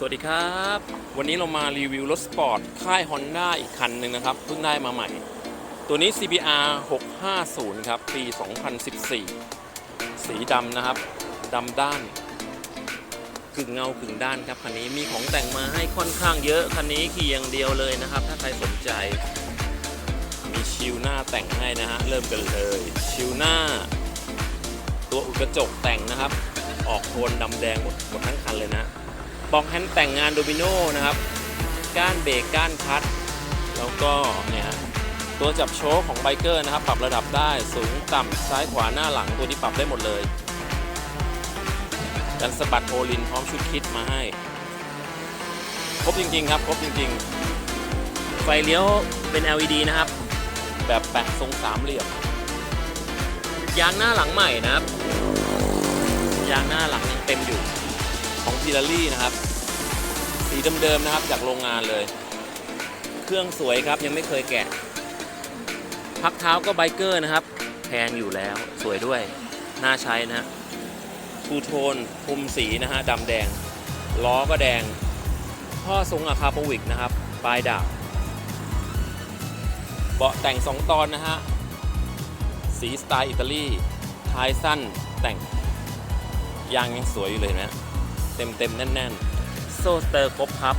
สวัสดีครับ วันนี้เรามารีวิวรถสปอร์ตค่าย Honda อีกคันหนึ่งนะครับ เพิ่งได้มาใหม่ ตัวนี้ CBR 650 ครับ ปี 2014 สีดำนะครับดำด้านกึ่งเงากึ่งด้านครับ คันนี้มีของแต่งมาให้ค่อนข้างเยอะ คันนี้ขี่อย่างเดียวเลยนะครับ ถ้าใครสนใจ มีชิลหน้าแต่งให้นะฮะ เริ่มกันเลย ชิลหน้า ตัวอุดกระจกแต่งนะครับ ออกโทนดำแดงหมดหมดทั้งคันเลยนะ บอกแฮนด์แต่งงานโดมิโนนะครับ ก้านเบรกก้านคัด แล้วก็เนี่ยตัวจับโชคของไบเกอร์นะครับ ปรับระดับได้สูงต่ำซ้ายขวาหน้าหลังตัวนี้ปรับได้หมดเลยกันสะบัดโอลินพร้อมชุดคิดมาให้ ครบจริงๆครับ ครบจริงๆ ไฟเลี้ยวเป็น LED นะครับ แบบแปะทรงสามเหลี่ยมยางหน้าหลังใหม่นะครับยางหน้าหลังเต็มอยู่ ของพิลารี่นะครับ สีเดิมๆนะครับจากโรงงานเลย เครื่องสวยครับยังไม่เคยแกะ พักเท้าก็ไบเกอร์นะครับ แพงอยู่แล้วสวยด้วย น่าใช้นะฮะทูโทนคุมสีนะฮะดำแดง ล้อก็แดง ท่อทรงอะคาโปวิกนะครับ ปลายดาบเบาะแต่ง 2 ตอนนะฮะ สีสไตล์อิตาลีท้ายสั้นแต่งยางยังสวยอยู่เลยเห็นไหม เต็มเต็มๆแน่นๆ โซ่สเตอร์ครบครับ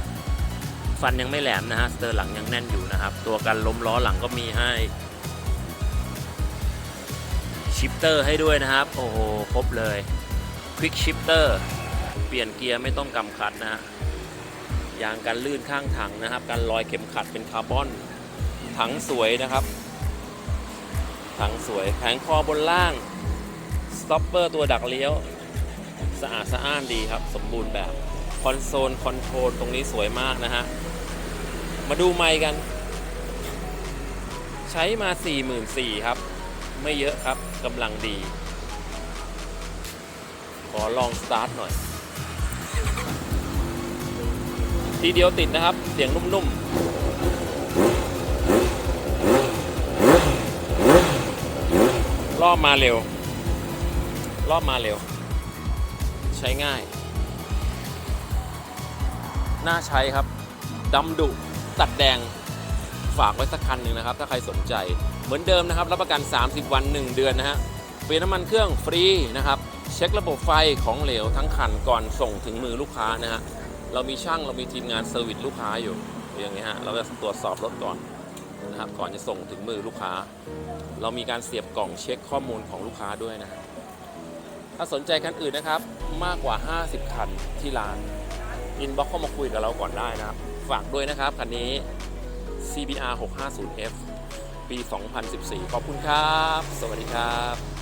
ฟันยังไม่แหลมนะฮะสเตอร์หลังยังแน่นอยู่นะครับ ตัวกันล้มล้อหลังก็มีให้ชิปเตอร์ให้ด้วยนะครับ โอ้โห ครบเลยควิกชิปเตอร์เปลี่ยนเกียร์ไม่ต้องกำคัดนะฮะยางกันลื่นข้างถังนะครับการลอยเข็มขัดเป็นคาร์บอน ถังสวยนะครับ ถังสวยแผงคอบนล่าง สต็อปเปอร์ตัวดักเลี้ยว สะอาดสะอ้านดีครับ สมบูรณ์แบบ คอนโซลคอนโทรลตรงนี้สวยมากนะฮะ มาดูไมค์กัน ใช้มา 44,000ครับ ไม่เยอะครับกำลังดี ขอลองสตาร์ทหน่อย ทีเดียวติดนะครับ เสียงนุ่มๆ รอบมาเร็ว รอบมาเร็ว ใช้ง่าย น่าใช้ครับดำดุตัดแดงฝากไว้สักคันหนึ่งนะครับ ถ้าใครสนใจเหมือนเดิมนะครับ รับประกัน 30 วัน 1 เดือนนะฮะเปลี่ยนน้ำมันเครื่องฟรีนะครับ เช็คระบบไฟของเหลวทั้งคันก่อนส่งถึงมือลูกค้านะฮะเรามีช่างเรามีทีมงานเซอร์วิสลูกค้าอยู่อย่างนี้ฮะเราจะตรวจสอบรถก่อนนะครับก่อนจะส่งถึงมือลูกค้า เรามีการเสียบกล่องเช็คข้อมูลของลูกค้าด้วยนะฮะ ถ้าสนใจคันอื่นนะครับ มากกว่า 50 คันที่ร้านอินบ็อกเข้ามาคุยกับเราก่อนได้นะครับ ฝากด้วยนะครับ คันนี้ CBR 650F ปี 2014 ขอบคุณครับ สวัสดีครับ